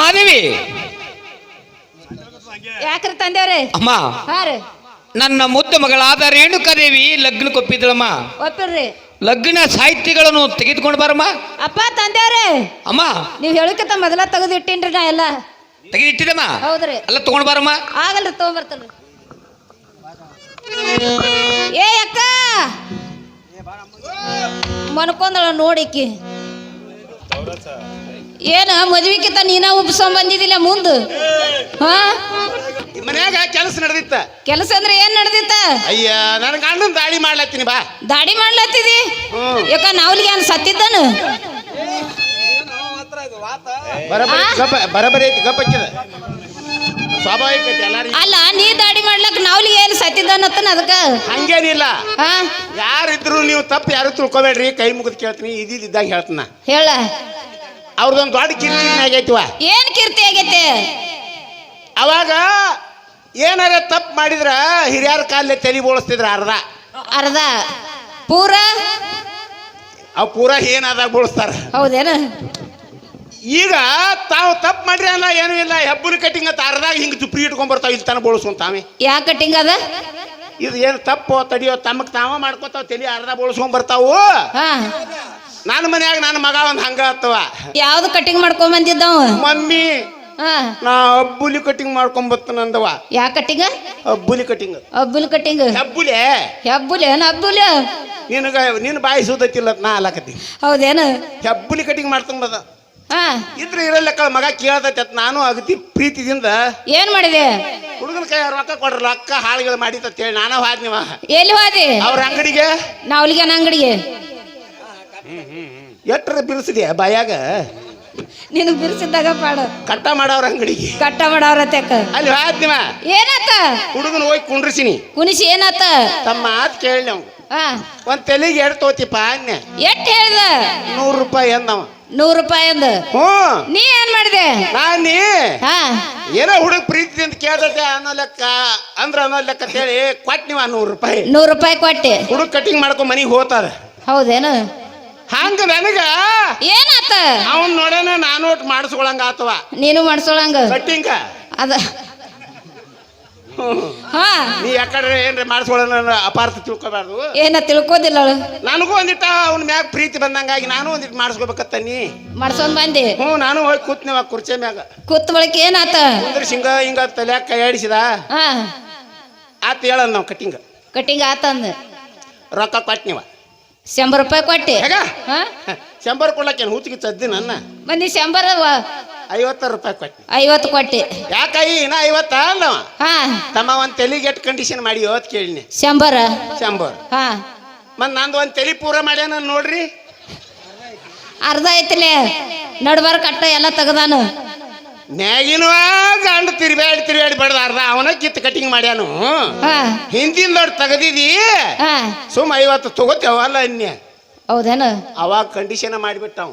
ಮಾದೇವಿ ಯಾಕ್ರ ತಂದೇವ್ರಿ ಅಮ್ಮ ಹಾ ರೀ. ನನ್ನ ಮುದ್ದು ಮಗಳಾದ ರೇಣುಕಾದೇವಿ ಲಗ್ನಕ್ಕೆ ಕೊಪ್ಪಿದಳಮ್ಮ. ಒಪ್ಪಿರ್ರಿ. ಲಗ್ನ ಸಾಹಿತ್ಯಗಳನ್ನು ತೆಗೆದುಕೊಂಡು ಬಾರಮ್ಮ. ಅಪ್ಪ ತಂದೇವ್ರಿ ಅಮ್ಮ. ನೀವ್ ಹೇಳಕ್ಕಿಂತ ಮೊದಲ ತೆಗೆದು ಇಟ್ಟಿನ್ರಿ ನಾ ಎಲ್ಲ. ತೆಗೆದಿಟ್ಟಿದಮ್ಮ ಹೌದ್ರಿ. ಎಲ್ಲ ತಗೊಂಡ್ ಬಾರಮ್ಮ. ಆಗಲ್ರಿ ತಗೊಂಬರ್ತೇನ್ರಿ ಏ ಅಕ್ಕ. ಮನ್ಕೊಂದಳ ನೋಡಿಕಿ ಏನ ಮದ್ವಿಕಿತ ನೀನ ಉಪ್ಸೊಂಡ್ ಬಂದಿದ್ದಿಲ್ಲ ಮುಂದ? ಹಾ? ಮನ್ಯಾಗ ಕೆಲಸ ನಡೆದಿತ್ತ. ಕೆಲಸ ಅಂದ್ರೆ ಏನ್ ನಡೆದಿತ್ತ? ಅಯ್ಯ ನನ್ ಗಂಡನ ದಾಳಿ ಮಾಡ್ಲತ್ತೀನಿ ಬಾ. ದಾಡಿ ಮಾಡ್ಲತ್ತಿದಿ. ಯಾಕ ನಾವ್ಲಿಗೆ ಏನ್ ಸತ್ತಿದ್ದಾನ? ಬರಬರಿ? ಗಪ್ಪ ಬರಬರಿ ಐತಿ ಗಪ್ಪ ಹಚ್ಚಿದ. ಸ್ವಾಭಾವಿಕ ಐತಿ ಎಲ್ಲಾರಿಗೂ. ಅಲ್ಲ ನೀ ದಾಡಿ ಮಾಡ್ಲಕ್ ನಾವ್ಲಿಗೆ ಏನ್ ಸತ್ತಿದ್ದಾನತ್ತನ ಅದಕ್ಕ ಹಂಗೇನಿಲ್ಲ. ಹಾ? ಯಾರಿದ್ರು ನೀವು ತಪ್ಪು ಯಾರು ತಿಳ್ಕೊಬೇಡ್ರಿ ಕೈ ಮುಗಿದ್ ಕೇಳ್ತೀನಿ ಇದ್ದಿದ್ದಾಗ ಹೇಳ್ತನ. ಹೇಳ. ಅವ್ರದೊಂದು ದೊಡ್ಡ ಕೀರ್ತಿ ಆಗೈತಿವ ಏನ್ ಕೀರ್ತಿ ಆಗೈತೆ? ಅವಾಗ ಏನಾರ ತಪ್ಪು ಮಾಡಿದ್ರ ಹಿರಿಯರ ಕಾಲೇ ತಲೆ ಬೋಳಿಸ್ತಿದ್ರ ಅರ್ಧ. ಅರ್ಧ? ಪೂರ? ಅವ್ ಪೂರಾ ಏನಾದಾಗ ಬೋಳಿಸ್ತಾರ. ಹೌದೇನ? ಈಗ ತಾವು ತಪ್ಪು ಮಾಡ್ರಿ ಅಲ್ಲ ಏನೂ ಇಲ್ಲ ಹೆಬ್ಬುಲಿ ಕಟ್ಟಿಂಗ್ ಅಂತ ಅರ್ಧ ಹಿಂಗೆ ತುಪ್ರಿ ಇಟ್ಕೊಂಡ್ ಬರ್ತಾವ ಇಲ್ಲಿ ತನ ಬೋಳಿಸ್ಕೊಂತಾವೆ ಯಾ ಕಟ್ಟಿಂಗ್ ಅದ? ಇದು ಏನು ತಪ್ಪು ತಡಿಯೋ ತಮ್ಮಕ್ ತಾವ ಮಾಡ್ಕೋತಾವ ತಲೆ ಅರ್ಧ ಬೋಳಿಸ್ಕೊಂಡ್ ಬರ್ತಾವು. ನನ್ನ ಮನ್ಯಾಗ ನನ್ನ ಮಗ ಒಂದು ಹಂಗ ಆತವ. ಯಾವ್ದು ಕಟಿಂಗ್ ಮಾಡ್ಕೊಂಡ್ ಬಂದಿದ್ದವ? ಮಮ್ಮಿ ಹಾ. ನಾ ಅಬ್ಬುಲಿ ಕಟಿಂಗ್ ಮಾಡ್ಕೊಂಡ್ ಬರ್ತಾನ ಅಂದವ ಯಾ ಕಟ್ಟಿಂಗ ಅಬ್ಬುಲಿ ಕಟಿಂಗ್ ಅಬ್ಬುಲ್ ಕಟಿಂಗ್ ಅಬ್ಬುಲೆ ಹೆಬ್ಬುಲಿ ಅಬ್ಬುಲಿ? ನಿನಗ ನಿನ್ನ ಬಾಯಿ ಸುದ್ದತ್ತಿಲ್ಲ ನಾ ಅಲಕತಿ ಹೌದೇನ? ಹೆಬ್ಬುಲಿ ಕಟಿಂಗ್ ಮಾಡ್ಕೊಂಡ್ ಬದ ಹಾ. ಇದ್ರ ಇರಲ್ಲ ಮಗ ಕೇಳ್ದೈತೆ ಅತ್ ನಾನು ಅಗತಿ ಪ್ರೀತಿದಿಂದ ಏನ್ ಮಾಡಿದೆ? ಹುಡುಗನ ಕೈ ರೊಕ್ಕ ಕೊಡ್ರಿ ರೊಕ್ಕ ಹಾಳುಗಳು ಮಾಡಿತ್ತ ಹೇಳಿ ನಾನು ಹಾದ್ನಿವ. ಎಲ್ಲಿ ಹೋದಿ? ಅವ್ರ ಅಂಗಡಿಗೆ? ನಾವ್ಲಿಗೆ ಅಂಗಡಿಗೆ. ಎಟ್ರ ಬಿರ್ಸಿದ್ಯಾ ಬಾಯಾಗ? ನಿನಗ್ ಬಿರ್ಸಿದ್ದಾಗ ಪಾಡು. ಕಟ್ಟ ಮಾಡವ್ರ ಅಂಗಡಿಗೆ ಕಟ್ಟ ಮಾಡವ್ರ ತೆಕ್ಕ ಅಲ್ಲಿ ಹಾದ್ನಿವ ಏನಾತ ಹುಡುಗನ ಹೋಗಿ ಕುಂಡ್ರಿಸಿನಿ. ಕುಣಿಸಿ ಏನಾತ ತಮ್ಮ ಮಾತು ಕೇಳಿ ನಾವು ಆ, ಒಂದ್ ತೆಲಿಗೆ ಎಡ್ ತೋತಿಪ್ಪ ಅನ್ಯ. ಎಟ್ ಹೇಳ್ದ? ನೂರು ರೂಪಾಯಿ ಅಂದವ ನೂರು ರೂಪಾಯಿ ಅಂದ. ಹ್ಞೂ. ನೀ ಏನ್ ಮಾಡಿದೆ? ನಾನಿ ಹಾ. ಏನೋ ಹುಡುಗ ಪ್ರೀತಿಯಿಂದ ಕೇಳ್ದತೆ ಅನ್ನೋ ಲೆಕ್ಕ ಅಂದ್ರ ಅನ್ನೋ ಲೆಕ್ಕ ಅಂತ ಹೇಳಿ ಕೊಟ್ ನೀವ ನೂರು ರೂಪಾಯಿ. ನೂರು ರೂಪಾಯಿ ಕೊಟ್ಟೆ. ಹುಡುಗ ಕಟಿಂಗ್ ಮಾಡ್ಕೊಂಡ್ ಮನಿಗೆ ಹೋತಾರ. ಹೌದೇನು? ಹಂಗ ನನಗ? ಏನಾತ? ಅವನ್ ನೋಡೇನ ನಾನು ಒಟ್ಟು ಮಾಡಿಸ್ಕೊಳಂಗ ಆತವ. ನೀನು ಮಾಡಿಸ್ಕೊಳಂಗ? ಕಟ್ಟಿಂಗ? ಅದ. ನೀ ಯಾಕಡೆ ಏನ್ರಿ ಮಾಡಿಸ್ಕೊಳ್ಳೋಣ ಅಪಾರ್ಥ ತಿಳ್ಕೊಬಾರ್ದು? ಏನ ತಿಳ್ಕೋದಿಲ್ಲ ಅವಳು? ನನಗೂ ಒಂದಿಟ್ಟ ಅವ್ನ ಮ್ಯಾಗ ಪ್ರೀತಿ ಬಂದಂಗಾಗಿ ನಾನು ಒಂದಿಟ್ಟು ಮಾಡಿಸ್ಕೋಬೇಕತ್ತನಿ ಮಾಡ್ಸೊಂದ್ ಬಂದಿ? ಹ್ಞೂ ನಾನು ಹೋಗಿ ಕೂತ್ನೇವ ಕುರ್ಚಿ ಮ್ಯಾಗ. ಕೂತ್ ಬಳಕೆ ಏನಾತ? ಕುಂದ್ರ ಹಿಂಗ ಹಿಂಗ ತಲೆ ಕೈ ಆಡಿಸಿದ ಹಾ. ಆತ ಹೇಳಲ್ಲ ನಾವು ಕಟಿಂಗ್ ಕಟ್ಟಿಂಗ್ ಆತಂದ. ರೊಕ್ಕ ಕೊಟ್ನಿವ. ಶಂಬರ್ ರೂಪಾಯಿ ಕೊಟ್ಟೆ. ಹೇಗ? ಹಾ? ಶಂಬರ್ ಕೊಡ್ಲಕ್ಕೇನು ಹುಚ್ಚಿಗೆ ಚದ್ದಿ ನನ್ನ? ಮಂದಿ ಶಂಬರ್ ಐವತ್ತಾರು ರೂಪಾಯಿ ಕೊಟ್ಟೆ. ಐವತ್ತು ಕೊಟ್ಟೆ. ಯಾಕಾಯಿ ಇನ್ನ ಐವತ್ತ ಅಲ್ಲವ ಹಾ. ತಮ್ಮ ಒಂದು ತಲೆಗೆ ಕಂಡೀಷನ್ ಮಾಡಿ ಇವತ್ತು ಕೇಳಿನಿ. ಶಂಬರ್. ಶಂಬರ್. ಹಾ. ಮತ್ ನಂದು ಒಂದ್ ತಲೆ ಪೂರ ಮಾಡ್ಯಾನ ನೋಡ್ರಿ? ಅರ್ಧ ಐತಿಲೆ ನಡ್ಬಾರ ಕಟ್ಟ ಎಲ್ಲ ತೆಗದಾನು. ನ್ಯಾಗಿನ ಗಂಡ ಬಡ್ದ ಅವನ ಕಿತ್ ಕಟಿಂಗ್ ಮಾಡ್ಯಾನು. ಹಿಂದಿನ ದೊಡ್ಡ ತೆಗೆದಿದಿ. ಸುಮ್ ಐವತ್ತು ತಗೋತೇವಲ್ಲ ಅನ್ಯ ಹೌದೇನು? ಅವಾಗ ಕಂಡೀಷನ್ ಮಾಡಿಬಿಟ್ಟ ಅವ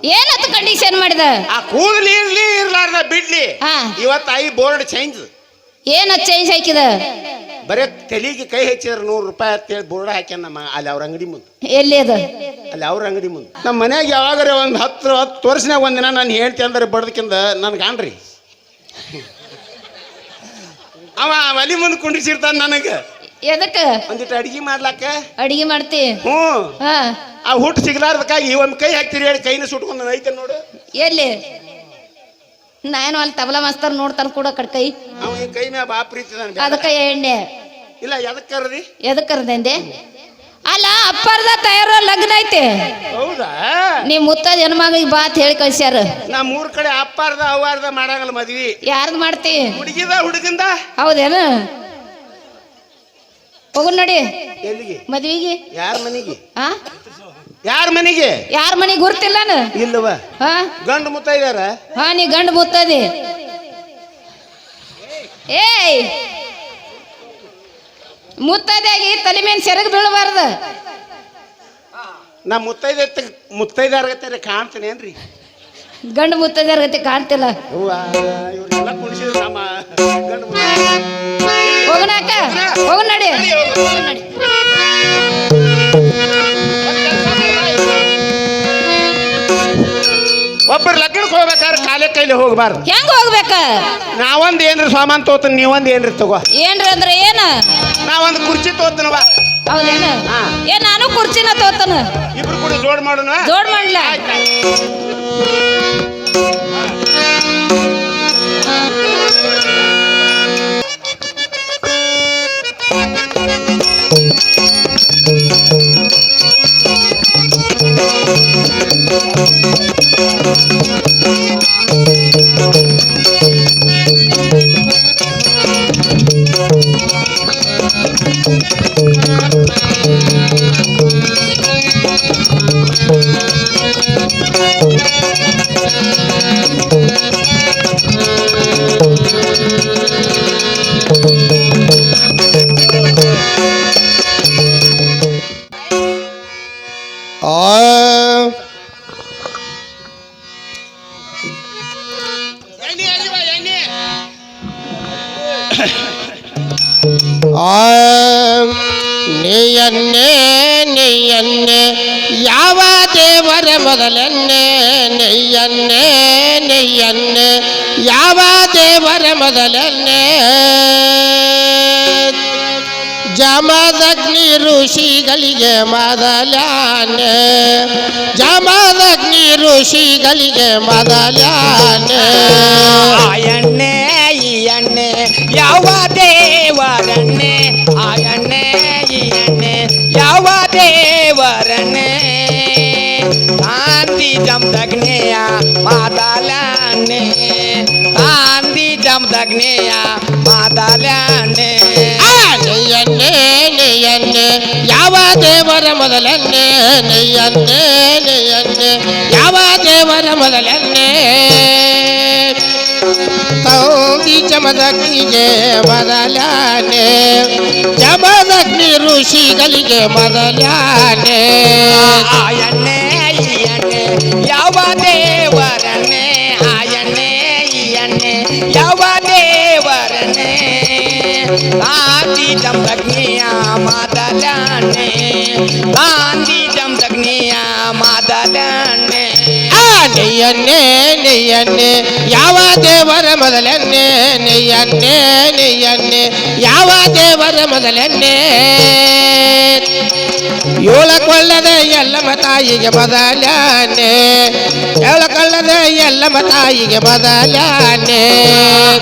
ಕಂಡೀಷನ್ ಮಾಡಿದ? ಆ ಕೂದಲಿ ಇರ್ಲಿ ಇರ್ಲಾರ್ದ ಬಿಡ್ಲಿ. ಇವತ್ತು ಐ ಬೋರ್ಡ್ ಚೇಂಜ್ ಏನ ಚೇಂಜ್ ಹಾಕಿದ? ಬರೇ ತಲೆಗೆ ಕೈ ಹಚ್ಚಿದ್ರ ನೂರು ರೂಪಾಯಿ ಅಂತೇಳಿ ಬೋರ್ಡ್ ಹಾಕ್ಯಾನ ನಮ್ಮ ಅಲ್ಲಿ ಅವ್ರ ಅಂಗಡಿ ಮುಂದೆ. ಎಲ್ಲಿ ಅದ? ಅಲ್ಲಿ ಅವ್ರ ಅಂಗಡಿ ಮುಂದೆ. ನಮ್ಮ ಮನ್ಯಾಗ ಯಾವಾಗಾರ ಒಂದು ಹತ್ತು ಹತ್ತು ವರ್ಷನಾಗ ಒಂದಿನ ನಾನು ಹೇಳ್ತಿ ಅಂದ್ರೆ ಬಡ್ದಕ್ಕಿಂದ ನನ್ಗೆ ಗಾಣ್ರಿ ಅವ ಒಲಿ ಮುಂದೆ ಕುಂಡ್ರಿಸಿರ್ತಾನ ನನಗೆ. ಎದಕ್ಕ? ಒಂದಿಟ್ಟು ಅಡಿಗೆ ಮಾಡ್ಲಾಕ? ಅಡಿಗೆ ಮಾಡ್ತಿ? ಹ್ಞೂ. ಹಾ. ಆ ಹುಟ್ಟು ಸಿಗ್ಲಾರ್ದಕ್ಕಾಗಿ ಒಂದ್ ಕೈ ಹಾಕ್ತಿರಿ ಹೇಳಿ ಕೈನ ಸುಟ್ಕೊಂಡು ಐತೆ ನೋಡು. ಎಲ್ಲಿ? ನಾನು ಅಲ್ಲಿ ತಬಲಾ ಮಾಸ್ತರ್ ನೋಡ್ತಾನ ಕೂಡ ಕಡ್ಕೈ ಅವ ಈ ಕೈ ಮ್ಯಾ ಬಾ ಪ್ರೀತಿ ಅದಕ್ಕ ಎಣ್ಣೆ. ಇಲ್ಲ ಎದಕ್ಕೆ ಕರ್ದಿ? ಎದಕ್ ಕರ್ದಂದೆ ಅಲ್ಲ ಅಪ್ಪರ್ದ ತಯಾರ ಲಗ್ನ ಐತೆ. ಹೌದಾ? ನೀ ಮುತ್ತದ ಹೆಣ್ಮಗಳಿಗೆ ಬಾತ್ ಹೇಳಿ ಕಳ್ಸ್ಯಾರ. ನಾ ಊರ್ ಕಡೆ ಅಪ್ಪಾರ್ದ ಅವಾರ್ದ ಮಾಡಂಗಲ್ಲ ಮದ್ವಿ. ಯಾರ್ದು ಮಾಡ್ತಿ? ಹುಡುಗಿದ ಹುಡುಗಿಂದ? ಹೌದೇನು? ಹೋಗು ನೋಡಿ. ಎಲ್ಲಿಗೆ? ಮದ್ವಿಗೆ? ಯಾರ ಮನೆಗೆ? ಹಾ ಯಾರ ಮನೆಗೆ? ಯಾರ ಮನೆಗೆ ಗುರ್ತಿಲ್ಲ ಇಲ್ಲವ ಹಾ? ಗಂಡು ಮುತ್ತ ಇದಾರ? ಹಾ ನೀ ಗಂಡು ಮುತ್ತದಿ. ಏಯ್! ಮುತ್ತದಾಗಿ ತಲೆ ಮೇಲೆ ಸೆರಗ್ ಬೀಳಬಾರ್ದು. ನಾ ಮುತ್ತೈದ ಮುತ್ತೈದಾರ್ಗತ್ತೆ ಕಾಣ್ತೇನೆ ಏನ್ರಿ? ಗಂಡು ಮುತ್ತೈದಾರ ಗತೆ ಕಾಣ್ತಿಲ್ಲ. ಇವ್ರೆಲ್ಲ ಕುಣಿಸಿದ್ರು ನಮ್ಮ ಗಂಡು ಹೋಗು ನಡಿ. ಒಬ್ಬರು ಹೋಗ್ಬೇಕಾದ್ರೆ ಕಾಲೇ ಕಾಲೇ ಹೋಗ್ಬಾರ್ದು ಹೆಂಗ್ ಹೋಗ್ಬೇಕ? ನಾವೊಂದ್ ಏನ್ರಿ ಸಾಮಾನ್ ತೋತನ್ ನೀವೊಂದ್ ಏನ್ರಿ ತಗೋ. ಏನ್ರಿ ಅಂದ್ರೆ ಏನ? ನಾವೊಂದ್ ಕುರ್ಚಿ ತೋತನವ ಹೌದೇನ? ಹಾ. ಏ ನಾನು ಕುರ್ಚಿನ ತೋತನ. ಇಬ್ರು ಕೂಡ ಜೋಡ್ ಮಾಡೋಣ? ಜೋಡ್ ಮಾಡ್ಲ? ಆ ನೀಯನ್ನೇ ನೀಯನ್ನೇ ಯಾವ ದೇವರ ಮೊದಲನ್ನೇ ನೆಯ್ಯನ್ನೇ ನೆಯ್ಯನ್ನೇ ಯಾವ ದೇವರ ಮೊದಲನ್ನೇ. ಜಮದಗ್ನಿ ಋಷಿಗಳಿಗೆ ಮೊದಲಾನೆ ಜಮದಗ್ನಿ ಋಷಿಗಳಿಗೆ ಮೊದಲಾನೆ. ಆ ಎಣ್ಣೆ, ಈ ಎಣ್ಣೆ, ಯಾವ ದೇವರನ್ನೇ, ಆ ಎಣ್ಣೆ, ಈ ಎಣ್ಣೆ. ಯಾವ ದೇವರನ್ನೇ ಕಾಂತಿ ಜಮದಗ್ನೆಯ ಮಾತಾಲನೆ ಕಾಂತಿ ಜಮದಗ್ನೆಯ ಮಾತಾಲನೆ ಆ ನೆಯ್ಯನ್ನೇ ನೆಯ್ಯನ್ನೇ ಯಾವ ದೇವರ ಮೊದಲನ್ನೇ ನೆಯ್ಯನ್ನೇ ನೆಯ್ಯನ್ನೇ ಯಾವ ದೇವರ ಮೊದಲನ್ನೇ ಕೌದಿ ಜಮದಗ್ನಿಗೆ ಮೊದಲಾನೆ ಜಮದಗ್ನಿ ಋಷಿಗಳಿಗೆ ಮೊದಲಾನೆ ಆ ಎಣ್ಣೆ ಈ ಎಣ್ಣೆ ಯಾವ ದೇವರನ್ನೇ ಆ ಎಣ್ಣೆ ಈ ಎಣ್ಣೆ ಯಾವ ದೇವರನ್ನೇ ಗಾಂಧಿ ಜಮದಗ್ನಿಯ ಮಾದಲನೆ ಗಾಂಧಿ ಜಮದಗ್ನಿಯ ಮಾದಲನೆ ಆ ನೆಯ್ಯನ್ನೇ ನೆಯ್ಯನ್ನೇ, ಯಾವ ದೇವರ ಮೊದಲನ್ನೇ ನೆಯ್ಯನ್ನೇ ನೆಯ್ಯನ್ನೇ, ಯಾವ ದೇವರ ಮೊದಲನ್ನೇ? ಏಳಕೊಳ್ಳದ ಎಲ್ಲಮ್ಮ ತಾಯಿಗೆ ಬದಲಾನೆ ಏಳಕೊಳ್ಳದ ಎಲ್ಲಮ್ಮ ತಾಯಿಗೆ ಬದಲಾನೆ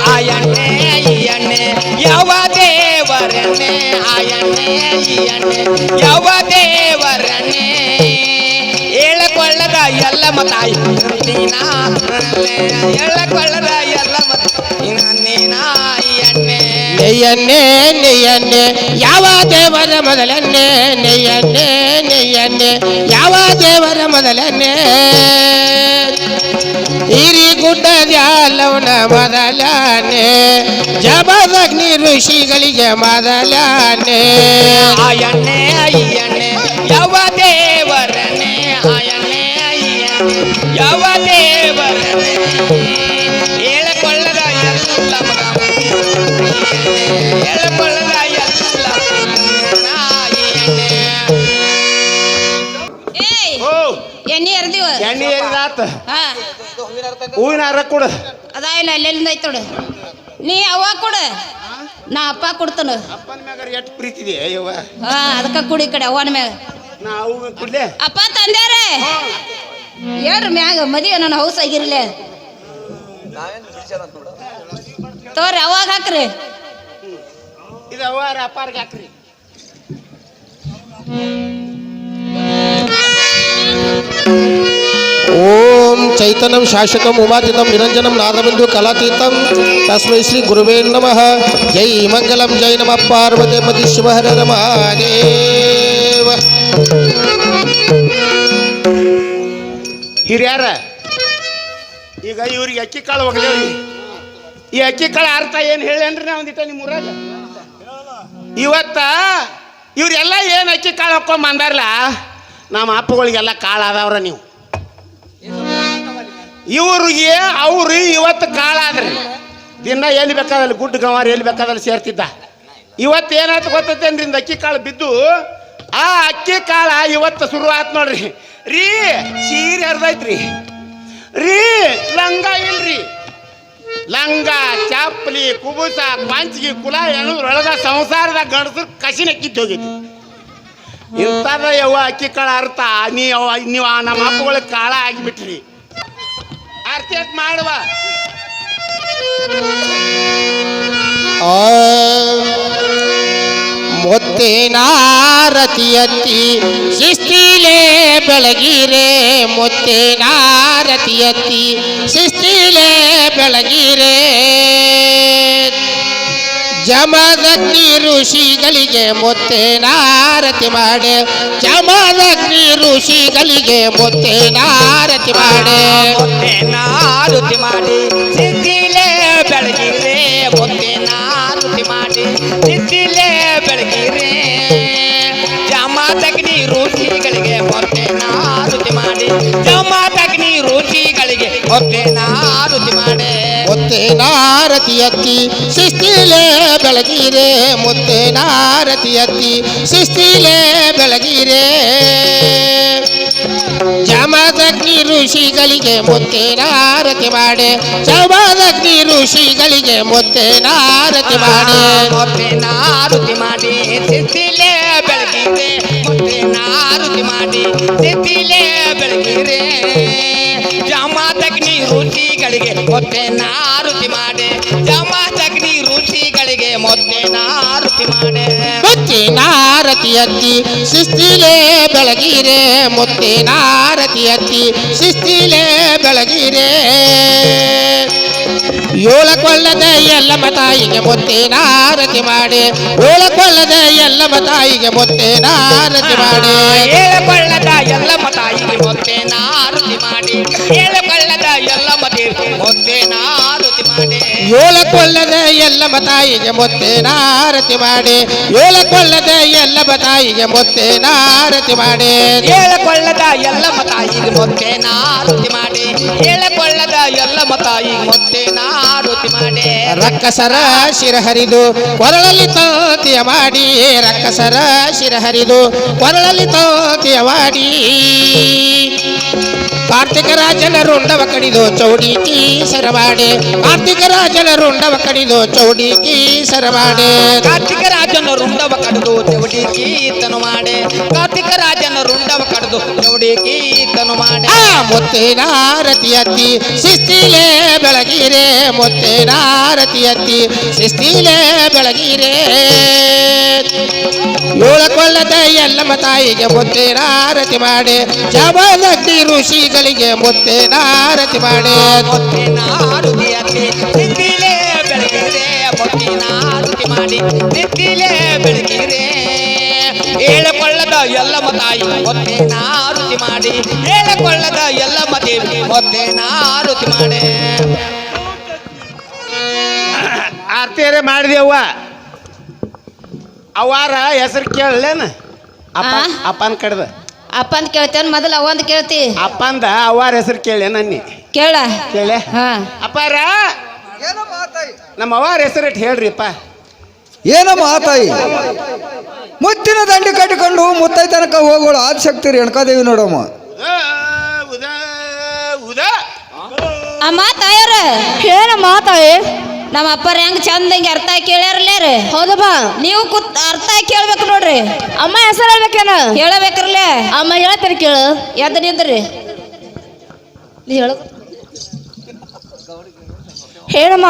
ಆ ಎಣ್ಣೆ ಯಾವ ದೇವರನ್ನೇ? ಆ ಎಣ್ಣೆ ಯಾವ ದೇವರನ್ನೇ ಎಲ್ಲ ಮತಾಯಿ ನೀನಾ ಕೊಳ್ಳದ ಎಲ್ಲ ಮತ ನೀನಾ ಎಣ್ಣೆ. ನೆಯ್ಯನ್ನೇ ನೆಯ್ಯನ್ನೇ ಯಾವ ದೇವರ ಮೊದಲನ್ನೇ ನೆಯ್ಯನ್ನೇ ನೆಯ್ಯನ್ನೇ ಯಾವ ದೇವರ ಮೊದಲನ್ನೇ. ಹಿರಿ ಗುಡ್ಡದ್ಯಾಲವನ ಮೊದಲನೆ ಜಬದಗ್ನಿ ಋಷಿಗಳಿಗೆ ಮೊದಲನೆ ಎಣ್ಣೆ ಎಣ್ಣೆ. ಹೂವಿನ ಹಾರ ಕೊಡು. ಅದ ಇಲ್ಲ ಅಲ್ಲೆಲ್ಲಿಂದ ಐತೋಡು ನೀ ಅವ್ವ ಕೊಡು. ನಾ ಅಪ್ಪ ಕೊಡ್ತಾನ. ಅಪ್ಪನ ಮ್ಯಾಗ ಎಷ್ಟು ಪ್ರೀತಿ ಇದೆ ಅಯ್ಯವ್ವ ಹಾ ಅದಕ್ಕ ಕುಡಿ ಈ ಕಡೆ ಅವ್ವನ ಮ್ಯಾಗ. ನಾ ಅವು ಕುಡ್ಲೆ. ಅಪ್ಪ ತಂದ್ಯಾರೆ? ಹೇಳ್ರಿ ಮ್ಯಾಗ ಮದುವೆ ನನ್ನ ಹೌಸ್ ಆಗಿರ್ಲಿ. ತೋರಿ ಅವಾಗ ಹಾಕ್ರಿ. ಇದು ಅವ್ವ ಅಪ್ಪಾರ್ಗೆ ಹಾಕ್ರಿ. ಓಂ ಚೈತನ್ಯಂ ಶಾಶ್ವತಂ ಉಮಾತಿ ನಿರಂಜನಂ ನಾದಬಿಂದು ಕಲಾತೀತಂ ತಸ್ಮೈ ಶ್ರೀ ಗುರುವೇ ನಮಃ ಜೈ ಮಂಗಲಂ ಜೈ ನಮಃ ಪಾರ್ವತಿ ಮತಿ ಶಿವಹರ ಹಿರಿಯಾರ, ಈಗ ಇವ್ರಿಗೆ ಅಕ್ಕಿ ಕಾಳು ಒಗಲೇವ್ರಿ ಈ ಅಕ್ಕಿ ಕಾಳು ಅರ್ಥ ಏನು ಹೇಳೇನ್ರಿ ನಾ ಒಂದಿಟ್ಟ ನಿಮ್ಮ ಊರಾಗ? ಇವತ್ತ ಇವರೆಲ್ಲ ಏನು ಅಕ್ಕಿ ಕಾಳು ಹಾಕೊಂಡ್ ಬಂದಾರಲ್ಲ ನಮ್ಮ ಅಪ್ಪಗಳಿಗೆಲ್ಲ ಕಾಳು ಅದಾವ್ರ ನೀವು. ಇವ್ರಿಗೆ ಅವ್ರು ಇವತ್ತು ಕಾಳಾದ್ರಿ ದಿನ ಎಲ್ಲಿ ಬೇಕಾದಲ್ಲಿ ಗುಡ್ಡ ಗಂವಾರ ಎಲ್ಲಿ ಬೇಕಾದಲ್ಲಿ ಸೇರ್ತಿದ್ದ. ಇವತ್ತು ಏನಾಯ್ತು ಗೊತ್ತೈತೆ ಇಂದ ಅಕ್ಕಿ ಕಾಳು ಬಿದ್ದು, ಆ ಅಕ್ಕಿ ಕಾಳ ಇವತ್ತು ಶುರು ಆಯ್ತು ನೋಡ್ರಿ. ರೀ, ಸೀರೆ ಹರಿದೈತ್ರಿ. ರೀ, ಲಂಗ ಇಲ್ರಿ. ಲಂಗ ಚಾಪ್ಲಿ ಕುಬುಸ, ಪಂಚಿಗೆ, ಕುಲ ಎಣದ್ರೊಳಗ ಸಂಸಾರದ ಗಂಡಸ್ರು ಕಸಿನ ಕಿತ್ತು ಹೋಗೈತಿ ಇಂಥದ ಯವ್ವ ಅಕ್ಕಿ ಕಾಳ ಅರ್ಥ. ನೀವು ಆ ನಮ್ಮ ಅಪ್ಪಗಳ ಕಾಳ ಆಗಿಬಿಟ್ರಿ. ಅರ್ಥ ಅಂತ ಮಾಡುವ. ಆ ಶಿಸ್ತಿಲೇ ಬೆಳಗಿರೆ ಮುತ್ತಿನ ಶಿಸ್ತಿಲೇ ಶಿಸ್ತಿಲೆ ಬೆಳಗಿರೆ. ಜಮದಗ್ನಿ ಋಷಿಗಳಿಗೆ ಮುತ್ತೇನಾರತಿ ಮಾಡೆ ಜಮದಗ್ನಿ ಋಷಿಗಳಿಗೆ ಮುತ್ತೇನಾರತಿ ಮಾಡೆ ನಾರುತಿ ಮಾಡಿ ಸಿದ್ದಿಲೆ ಬೆಳಗಿರೆ ಮುತ್ತೆ ನಾರುತಿ ಮಾಡಿ ಸಿದ್ದಿಲೆ ಬೆಳಗಿರೆ ಜಮಾತಗ್ನಿ ರುಚಿಗಳಿಗೆ ಮೊತ್ತೆ ನಾರುತಿ ಮಾಡಿ ಜಮಾತಗ್ನಿ ರುಚಿಗಳಿಗೆ ಮೊತ್ತೆ ನಾರುತಿ ಮಾಡಿ ಮುತ್ತೇನಾರತಿ ಎತ್ತಿ ಶಿಸ್ತಿಲೇ ಬೆಳಗಿರೆ ಮುತ್ತೇನಾರತಿ ಎತ್ತಿ ಶಿಸ್ತಿಲೇ ಬೆಳಗಿರೆ. ಜಮದಗ್ನಿ ಋಷಿಗಳಿಗೆ ಮುತ್ತೇನಾರತಿ ಮಾಡೆ. ಜಮದಗ್ನಿ ಋಷಿಗಳಿಗೆ ಮುತ್ತೇನಾರತಿ ಮಾಡೆ. ಮೊತ್ತೆ ಆರತಿ ಮಾಡಿ. ತಿಥಿಲೆ ಬೆಳಗಿದೆ ಮೊತ್ತೆ ಆರತಿ ಮಾಡಿ. ತಿಥಿಲೆ ಬೆಳಗಿರೆ. ಜಮದಗ್ನಿ ಋಷಿಗಳಿಗೆ ಮೊತ್ತೆ ಆರತಿ ಮಾಡಿ. ಜಮಾತಗ್ನಿ ರುಚಿಗಳಿಗೆ ಮೊತ್ತೆ ಆರತಿ ಮಾಡಿ. ಮುತ್ತಿನಾರತಿ ಎತ್ತಿ ಶಿಸ್ತಿಲೆ ಬೆಳಗಿರೆ ಮುತ್ತಿನಾರತಿ ಎತ್ತಿ ಶಿಸ್ತಿಲೆ ಬೆಳಗಿರೆ. ಏಳಕೊಳ್ಳದ ಎಲ್ಲಮ್ಮ ತಾಯಿಗೆ ಮುತ್ತಿನಾರತಿ ಮಾಡಿ ಏಳಕೊಳ್ಳದ ಎಲ್ಲಮ್ಮ ತಾಯಿಗೆ ಮುತ್ತಿನಾರತಿ ಮಾಡಿ. ಏಳಕೊಳ್ಳದ ಎಲ್ಲ ತಾಯಿಗೆ ಮೊತ್ತೆ ನಾರುತಿ ಮಾಡಿ ಏಳಕೊಳ್ಳದ ಎಲ್ಲ ದೇವಿ ಮೊತ್ತೆ ನಾರುತಿ ಮಾಡಿ. ಏಳಕೊಳ್ಳದ ಎಲ್ಲಮ್ಮ ತಾಯಿಗೆ ಮುತ್ತಿನಾರತಿ ಮಾಡಿ. ಏಳಕೊಳ್ಳದ ಎಲ್ಲಮ್ಮ ತಾಯಿಗೆ ಮುತ್ತಿನಾರತಿ ಮಾಡಿ. ಏಳಕೊಳ್ಳದ ಎಲ್ಲ ತಾಯಿಗೆ ಮೊತ್ತೆ ಆರತಿ ಮಾಡಿ. ಏಳಕೊಳ್ಳದ ಎಲ್ಲ ತಾಯಿಗೆ ಮೊತ್ತೆ ಆರತಿ ಮಾಡಿ. ರಕ್ಕಸರ ಶಿರ ಹರಿದು ಕೊರಳಲ್ಲಿ ತೋತಿಯ ಮಾಡಿ. ರಕ್ಕಸರ ಶಿರ ಹರಿದು ಕೊರಳಲ್ಲಿ ತೋತಿಯ ಮಾಡಿ. ಕಾರ್ತಿಕ ರಾಜನ ರುಂಡವ ಕಡಿದು ಚೌಡಿಕಿ ಸರಮಾಡೆ ಕಾರ್ತಿಕ ರಾಜನ ರುಂಡವ ಕಡಿದು ಚೌಡಿಕಿ ಸರಮಾಡೆ ಕಾರ್ತಿಕ ರಾಜನ ರುಂಡವ ಕಡಿದು ಚೌಡಿ ತನು ಮಾಡೆ. ಕಾರ್ತಿಕ ರಾಜನ ರುಂಡವ ಕಡಿದು ಚೌಡಿ ಕೀರ್ತನು ಮಾಡಿ. ಆ ಮುತ್ತೇನಾರತಿ ಅತ್ತಿ ಶಿಸ್ತಿಲೆ ಬೆಳಗಿರೆ. ಮುತ್ತೇನಾರತಿ ಅತ್ತಿ ಶಿಸ್ತಿಲೆ ಬೆಳಗಿರೆ. ಏಳಕೊಳ್ಳದ ಎಲ್ಲಮ್ಮ ತಾಯಿಗೆ ಮುತ್ತೇನಾರತಿ ಮಾಡಿ. ಜಬಲಗ್ನಿ ಋಷಿಗಳಿಗೆ ಮುತ್ತೇನಾರತಿ ಮಾಡಿ. ಸಿದ್ದಿಲೆ ಬೆಳಗಿರೆ. ಮೊತ್ತೆ ಎಲ್ಲ ಎಲ್ಲಮ್ಮ ತಾಯಿ. ಮೊತ್ತೆ ನಾರುತಿ ಮಾಡಿ ಹೇಳಿಕೊಳ್ಳದ ಎಲ್ಲಮ್ಮ ದೇವಿ. ಮೊತ್ತೆ ನಾರುತಿ ಮಾಡಿ. ಆರ್ತಿಯರೇ ಮಾಡಿದೆವ್ವ ಅವಾರ ಹೆಸರು ಕೇಳಲೇನ? ಅಪ್ಪ? ಅಪ್ಪನ ಕಡ್ದ. ಅಪ್ಪಂದ್ ಕೇಳ್ತೇನೆ ಮೊದಲ ಅವಂದ್ ಕೇಳ್ತಿ. ಅಪ್ಪಂದ ಅವಾರ ಹೆಸರು ಕೇಳಿ ನನ್ನಿ. ಕೇಳ. ಕೇಳೆ ಹಾ. ಅಪ್ಪಾರ? ನಮ್ಮ ಅವಾರ ಹೆಸರಿಟ್ಟು ಹೇಳ್ರಿಪ್ಪ. ಏನೋ ಆತಾಯಿ ಮುತ್ತಿನ ದಂಡಿ ಕಟ್ಟಿಕೊಂಡು ಮುತ್ತೈ ತನಕ ಹೋಗೋಳು ಆದಿಶಕ್ತಿ ರೇಣುಕಾದೇವಿ ನೋಡಮ್ಮ. ಉದಾ ಉದಾ ಉದಾ ಅಮ್ಮ ತಾಯರ ಏನಮ್ಮ ತಾಯಿ ನಮ್ಮ ಅಪ್ಪರ ಹೆಂಗ್ ಹಿಂಗೆ ಅರ್ಥ ಕೇಳ್ಯಾರಲ್ಲೇರಿ ಹೌದಮ್ಮ ನೀವು ಕೂತ್ ಅರ್ಥ ಕೇಳ್ಬೇಕು ನೋಡ್ರಿ. ಅಮ್ಮ ಹೆಸರು ಹೇಳ್ಬೇಕೇನ? ಹೇಳಬೇಕ್ರಲ್ಲೇ. ಅಮ್ಮ ಹೇಳ್ತೀರಿ ಕೇಳು. ಎದ್ದು ನಿಂದ್ರಿ. ನೀ ಹೇಳು. ಹೇಳಮ್ಮ.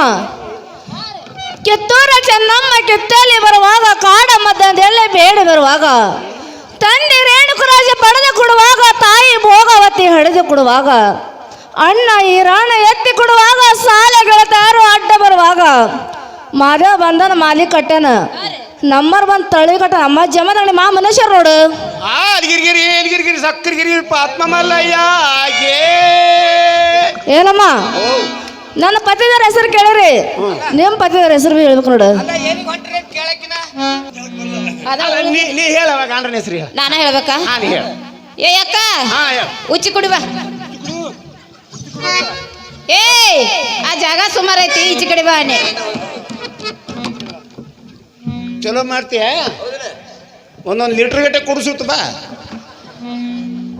ಕಿತ್ತೂರ ಚೆನ್ನಮ್ಮ ಕಿತ್ತಲ್ಲಿ ಬರುವಾಗ ಕಾಡ ಮಧ್ಯದಲ್ಲೇ ಬೇಡಿ ಬರುವಾಗ. ತಂದೆ ರೇಣುಕರಾಜ ಪಡೆದು ಕೊಡುವಾಗ ತಾಯಿ ಭೋಗವತಿ ಹಿಡಿದು ಕೊಡುವಾಗ ಅಣ್ಣ ಈ ರಾಣ ಎತ್ತಿ ಕೊಡುವಾಗ ಸಾಲ ಗೆಳತಾರು ಅಡ್ಡ ಬರುವಾಗ. ಮಾದೇವ ಬಂದನ ಮಾಲಿ ಕಟ್ಟೆನ ನಂಬರ್ ಬಂದ್ ತಳಿ ಕಟ್ಟ ಅಮ್ಮ ಜಮದಗಣಿ ಮಾ ಮನುಷ್ಯರು ನೋಡು. ಆ ಅದ್ಗಿರ್ಗಿರಿ ಎಲ್ಗಿರ್ಗಿರಿ ಸಕ್ಕರ್ಗಿರಿ ಆತ್ಮ ಮಲ್ಲಯ್ಯ ಏನಮ್ಮ? ನನ್ನ ಪತಿದಾರ ಹೆಸರು ಕೇಳಿರಿ. ನಿಮ್ಮ ಪತಿದಾರ ಹೆಸರು ಬಿ ಹೇಳ್ಬೇಕು ನೋಡು. ನೀ ಗಂಡನ ಹೆಸರು ಹೇಳ. ನಾನ ಹೇಳ್ಬೇಕಾ? ಹಾ ನೀ ಹೇಳ. ಏ ಅಕ್ಕ. ಹಾ ಹೇಳ. ಉಚ್ಚಿ ಕುಡಿ ಬಾ. ಏ ಆ ಜಾಗ ಸುಮಾರು ಐತಿ ಈಚೆ ಕಡೆ ಬಾ ನೀ ಚಲೋ ಮಾಡ್ತೀಯ? ಒಂದೊಂದು ಲೀಟರ್ ಗಟ್ಟೆ ಕುಡಿಸುತ್ತ ಬಾ.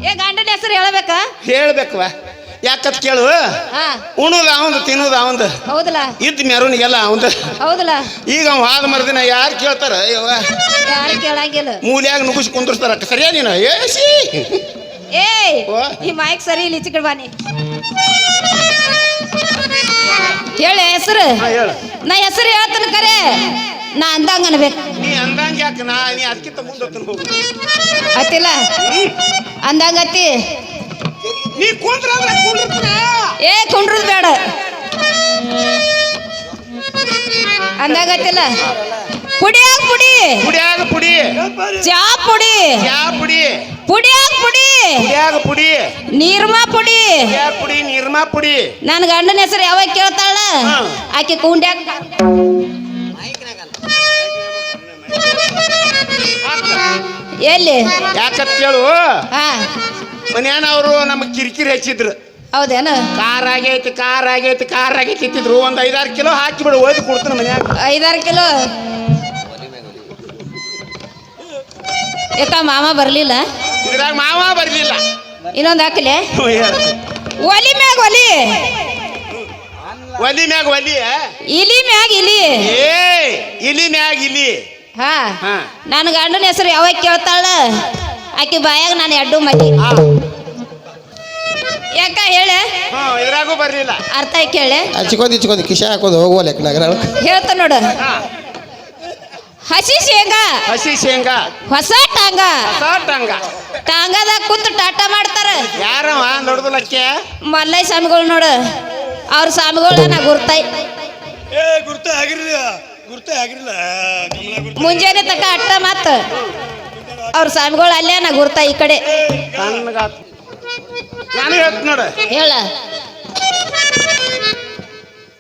ಏ ಗಂಡನ ಹೆಸರು ಹೇಳ್ಬೇಕಾ? ಹೇಳ್ಬೇಕವ ಯಾಕತ್ ಕೇಳು? ಹಾ. ಉಣುದ ಅವಂದು ತಿನ್ನುದ ಅವಂದು. ಹೌದಲ್ಲ? ಇದ್ದ ಮೆರವಣಿಗೆಲ್ಲ ಅವಂದು. ಹೌದಲ್ಲ? ಈಗ ಅವ್ ಹಾದ ಮರದಿನ ಯಾರು ಕೇಳ್ತಾರ? ಅಯ್ಯೋ. ಯಾರು ಕೇಳಂಗಿಲ್ಲ. ಮೂಲ್ಯಾಗ ನುಗ್ಗಿಸಿ ಕುಂದ್ರಸ್ತಾರ. ಸರಿಯಾ ನೀನು? ಏಸಿ ಏಯ್ ಓ. ಈ ಮೈಕ್ ಸರಿ ಇಲ್ಲಿ ಚಿಕ್ಕಡ್ ಬಾನಿ ಹೇಳಿ ಹೆಸರು? ಹಾ ಹೇಳು. ನಾ ಹೆಸರು ಹೇಳ್ತೇನೆ ಕರೆ. ನಾ ಅಂದಂಗ ಅನ್ಬೇಕು. ನೀ ಅಂದಂಗ ಯಾಕೆ? ನಾ ನೀ ಅದಕ್ಕಿಂತ ಮುಂದೆ ಹೋಗು. ಅತ್ತಿಲ್ಲ ಅಂದಂಗತ್ತಿ ನೀ ಕುಂದ್ರ ಅಂದ್ರೆ ಕುಂದ್ರತನ? ಏ ಕುಂಡ್ರದ್ ಬೇಡ. ಅಂದಾಗತ್ತಿಲ್ಲ ಪುಡಿಯಾಗ ಪುಡಿ ಪುಡಿಯಾಗ ಪುಡಿ. ಚಾ ಪುಡಿ. ಯಾ ಪುಡಿ. ಪುಡಿಯಾಗ ಪುಡಿ. ಪುಡಿಯಾಗ ಪುಡಿ. ನೀರ್ಮಾ ಪುಡಿ. ಯಾ ಪುಡಿ ನಿರ್ಮಾ ಪುಡಿ. ನನ್ನ ಗಂಡನ ಹೆಸರು ಯಾವಾಗ ಕೇಳ್ತಾಳ. ಆಕೆ ಕುಂಡ್ಯಾಗ ಎಲ್ಲಿ? ಯಾಕತ್ ಕೇಳು? ಹಾ. ಮನ್ಯಾನ ಅವರು ನಮಗೆ ಕಿರಿಕಿರಿ ಹಚ್ಚಿದ್ರು. ಹೌದೇನು? ಕಾರ್ ಆಗೈತಿ ಕಾರ್ ಆಗೈತಿ ಕಾರ್ ಆಗೈತಿ ಇತ್ತಿದ್ರು ಒಂದು ಐದಾರು ಕಿಲೋ ಹಾಕಿ ಬಿಡು ಓದಿ ಕೊಡ್ತೀನಿ ಮನ್ಯಾಗ. ಐದಾರು ಕಿಲೋ? ಯಾಕ ಮಾಮ ಬರ್ಲಿಲ್ಲ? ಇದ್ರಾಗ ಮಾಮ ಬರ್ಲಿಲ್ಲ. ಇನ್ನೊಂದು ಹಾಕಲೆ? ಒಲಿ ಮ್ಯಾಗ ಒಲಿ. ಒಲಿ ಮ್ಯಾಗ ಒಲಿ ಇಲಿ ಮ್ಯಾಗ ಇಲಿ. ಏ ಇಲಿ ಮ್ಯಾಗ ಇಲಿ. ಹಾ. ಹಾ. ನನ್ನ ಗಂಡನ ಹೆಸರು ಯಾವಾಗ ಕೇಳ್ತಾಳ? ಆಕೆ ಬಾಯಾಗ ನಾನು ಎಡ್ಡು ಮದಿ ಆ, ಯಾಕ ಹೇಳೆ? ಹ್ಞೂ ಇದ್ರಾಗೂ ಬರ್ಲಿಲ್ಲ. ಅರ್ಥ ಕೇಳೆ. ಹಚ್ಕೊಂಡ್ ಇಚ್ಕೊಂಡು ಕಿಶ ಹಾಕೋದು ಹೋಗುವ ಲೆಕ್ಕನಾಗ ಹೇಳ್ತ ನೋಡು. ಹಸಿ ಶೇಂಗಾ. ಹಸಿ ಶೇಂಗಾ. ಹೊಸ ಟಾಂಗ. ಟಾಂಗ. ಟಾಂಗದಾಗ ಕುಂತು ಟಾಟಾ ಮಾಡ್ತಾರ. ಯಾರವ ದೊಡ್ಡದು ಲಕ್ಕೆ ಮಲ್ಲೈ ಸ್ವಾಮಿಗಳು ನೋಡು. ಅವ್ರ ಸ್ವಾಮಿಗಳು ನಾ ಗುರ್ತಾಯ್. ಏ ಗುರ್ತ ಆಗಿರ್ಲಿಲ್ಲ. ಗುರ್ತ ಆಗಿರ್ಲಿಲ್ಲ. ಕಮಲ ಮುಂಜಾನೆ ತಕ ಅಟ್ಟ ಮತ್ತ ಅವ್ರ ಸ್ವಾಮಿಗಳು ಅಲ್ಲೇ ನಾ ಗುರ್ತ ಈ ಕಡೆ. ಹೇಳ.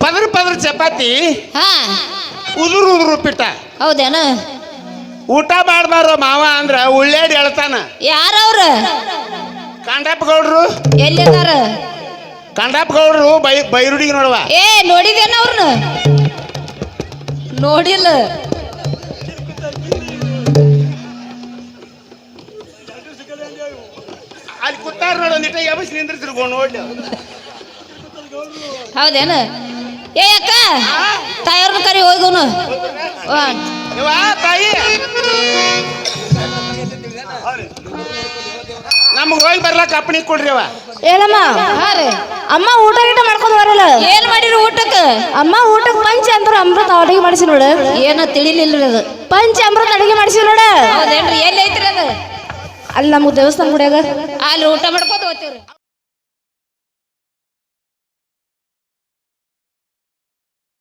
ಪದ್ರ ಪದ್ರ ಚಪಾತಿ ಹಾ. ಉದುರು ಉದುರು ಉಪ್ಪಿಟ್ಟ. ಹೌದೇನ? ಊಟ ಮಾಡ್ಬಾರೋ ಮಾವ ಅಂದ್ರ ಉಳ್ಳೇಡಿ ಹೇಳ್ತಾನ ಯಾರವ್ರ? ಕಂಡಪ್ಪ ಗೌಡ್ರು ಎಲ್ಲಿದಾರ? ಕಂಡಪ್ಪ ಗೌಡ್ರು ಬೈ ಬೈರುಡಿಗೆ ನೋಡುವ. ಏ ನೋಡಿದೇನ ಅವ್ರನ್ನ ನೋಡಿಲ್ಲ. ಅಲ್ಲಿ ಕುತ್ತಾರ ನೋಡು ಒಂದಿಟ ಎಬಸ್ ನಿಂದ್ರಿಸಿರ್ಗೋ ನೋಡ್ಲಿ. ಹೌದೇನು? ಏ ಅಕ್ಕ ತಾಯವ್ರನ್ನ ಕರಿ ಹೋಗುನು. ತಾಯಿ. ನಮ್ಗೆ ಹೋಗಿ ಬರ್ಲಾಕ ಅಪ್ಪಣಿ ಕೊಡ್ರಿ ಅವ ಏನಮ್ಮ? ಅಮ್ಮ ಊಟ ಗೀಟ ಮಾಡ್ಕೊಂಡು ಬರಲ್ಲ ಏನ್ ಮಾಡಿರಿ ಊಟಕ್ಕೆ? ಅಮ್ಮ ಊಟಕ್ಕೆ ಪಂಚ ಅಂದ್ರೆ ಅಮೃತ ಅಡಿಗೆ ಮಾಡಿಸಿ ನೋಡು. ಏನೋ ತಿಳಿಲಿಲ್ಲ ಅದು. ಪಂಚ ಅಮೃತ ಅಡುಗೆ ಮಾಡಿಸಿ ನೋಡ. ಹೌದೇನ್ರಿ? ಎಲ್ಲಿ ಐತ್ರಿ ಅದು? ಅಲ್ಲಿ ನಮ್ಗೆ ದೇವಸ್ಥಾನ ಗುಡಿಯಾಗ ಅಲ್ಲಿ ಊಟ ಮಾಡ್ಕೋತ ಹೋಗ್ತೀವ್ರಿ.